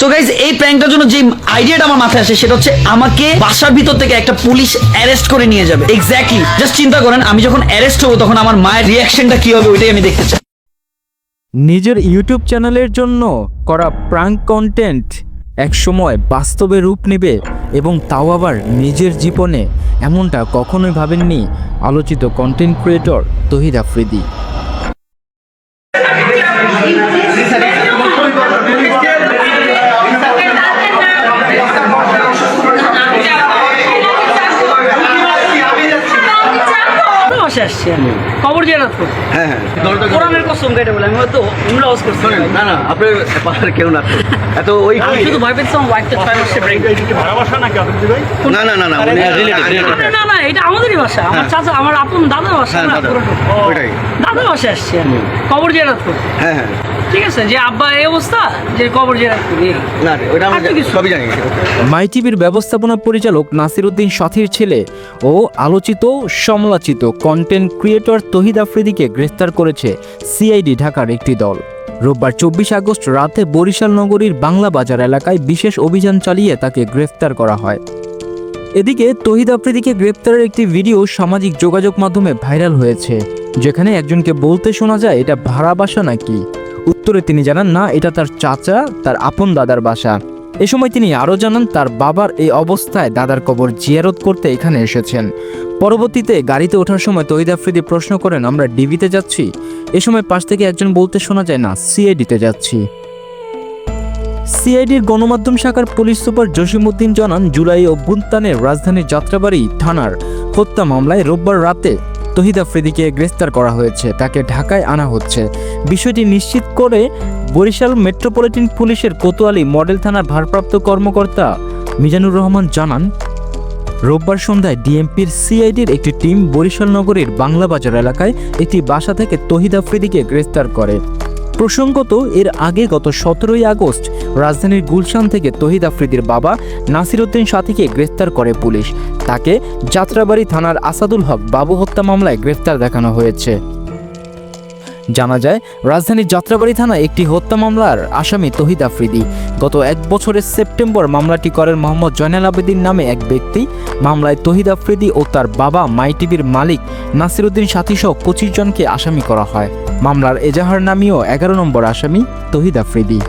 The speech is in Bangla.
সো গাইজ এই প্র্যাঙ্কটার জন্য যে আইডিয়াটা আমার মাথায় আসে, সেটা হচ্ছে আমাকে বাসার ভিতর থেকে একটা পুলিশ অ্যারেস্ট করে নিয়ে যাবে। এক্স্যাক্টলি জাস্ট চিন্তা করেন, আমি যখন অ্যারেস্ট হব, তখন আমার মায়ের রিয়াকশনটা কি হবে, ওইটাই আমি দেখতে চাই। নিজের ইউটিউব চ্যানেলের জন্য করা প্রাঙ্ক কন্টেন্ট একসময় বাস্তবে রূপ নেবে এবং তাও আবার নিজের জীবনে এমনটা কখনোই ভাবেননি আলোচিত কন্টেন্ট ক্রিয়েটর তহিদ আফ্রিদি। বসে আসছি আমি। খবর জিয়ারত করতে হ্যাঁ হ্যাঁ। কোরআনের কসম কেটে বলে আমি হয়তো উমরা হজ করছি। না না আপনার পাহাড় কেউ না। তো। এত ওই আমি শুধু ভয় পেয়েছি আমার ওয়াইফটা ছয় মাসে ব্রেক না না না না উনি না না না এটা আমাদেরই ভাষা। আমার চাচা আমার আপন দাদার বাসা হ্যাঁ, না দাদা। ওইটাই। দাদার ভাষা আসছি আমি। কবর জিয়ারত করতে হ্যাঁ হ্যাঁ। ঠিক আছে যে আব্বা এই অবস্থা যে কবর জিয়ারত না ওইটা আমি আর সবই জানি। মাই টিভির ব্যবস্থাপনা পরিচালক নাসিরুদ্দিন সাথীর ছেলে ও আলোচিত সমালোচিত কন্টেন্ট ক্রিয়েটর তহিদ আফ্রিদিকে গ্রেফতার করেছে সিআইডি ঢাকার একটি দল। রোববার চব্বিশ আগস্ট রাতে বরিশাল নগরীর বাংলা বাজার এলাকায় বিশেষ অভিযান চালিয়ে তাকে গ্রেফতার করা হয়। এদিকে তহিদ আফ্রিদিকে গ্রেপ্তারের একটি ভিডিও সামাজিক যোগাযোগ মাধ্যমে ভাইরাল হয়েছে যেখানে একজনকে বলতে শোনা যায় এটা ভাড়া বাসা নাকি? উত্তরে তিনি জানান, না, এটা তার চাচা, তার আপন দাদার বাসা। এ সময় তিনি আরও জানান, তার বাবার এই অবস্থায় দাদার কবর জিয়ারত করতে এখানে এসেছেন। পরবর্তীতে গাড়িতে ওঠার সময় তহিদ আফ্রিদি প্রশ্ন করেন, আমরা ডিবিতে যাচ্ছি? এ সময় পাশ থেকে একজন বলতে শোনা যায়, না, সিআইডিতে যাচ্ছি। সিআইডির গণমাধ্যম শাখার পুলিশ সুপার জসিমউদ্দিন জানান, জুলাই অভ্যুত্থানের রাজধানীর যাত্রাবাড়ি থানার হত্যা মামলায় রোববার রাতে তহিদ আফ্রিদিকে গ্রেফতার করা হয়েছে। তাকে ঢাকায় আনা হচ্ছে। বিষয়টি নিশ্চিত করে বরিশাল মেট্রোপলিটন পুলিশের কোতোয়ালি মডেল থানার ভারপ্রাপ্ত কর্মকর্তা মিজানুর রহমান জানান, রোববার সন্ধ্যায় ডিএমপির সিআইডির একটি টিম বরিশাল নগরীর বাংলা বাজার এলাকায় একটি বাসা থেকে তহিদ আফ্রিদিকে গ্রেফতার করে। প্রসঙ্গত, এর আগে গত সতেরোই আগস্ট রাজধানীর গুলশান থেকে তহিদ আফ্রিদির বাবা নাসিরউদ্দিন সাথীকে গ্রেফতার করে পুলিশ। তাকে যাত্রাবাড়ি থানার আসাদুল হক বাবু হত্যা মামলায় গ্রেফতার দেখানো হয়েছে। জানা যায়, রাজধানীর যাত্রাবাড়ি থানায় একটি হত্যা মামলার আসামি তহিদ আফ্রিদি। গত এক বছরের সেপ্টেম্বর মামলাটি করেন মোহাম্মদ জয়নাল আবেদিন নামে এক ব্যক্তি। মামলায় তহিদ আফ্রিদি ও তার বাবা মাই টিভির মালিক নাসিরুদ্দিন সাথীসহ পঁচিশ জনকে আসামি করা হয়। মামলার এজাহার নামীয় এগারো নম্বর আসামি তহিদ আফ্রিদি।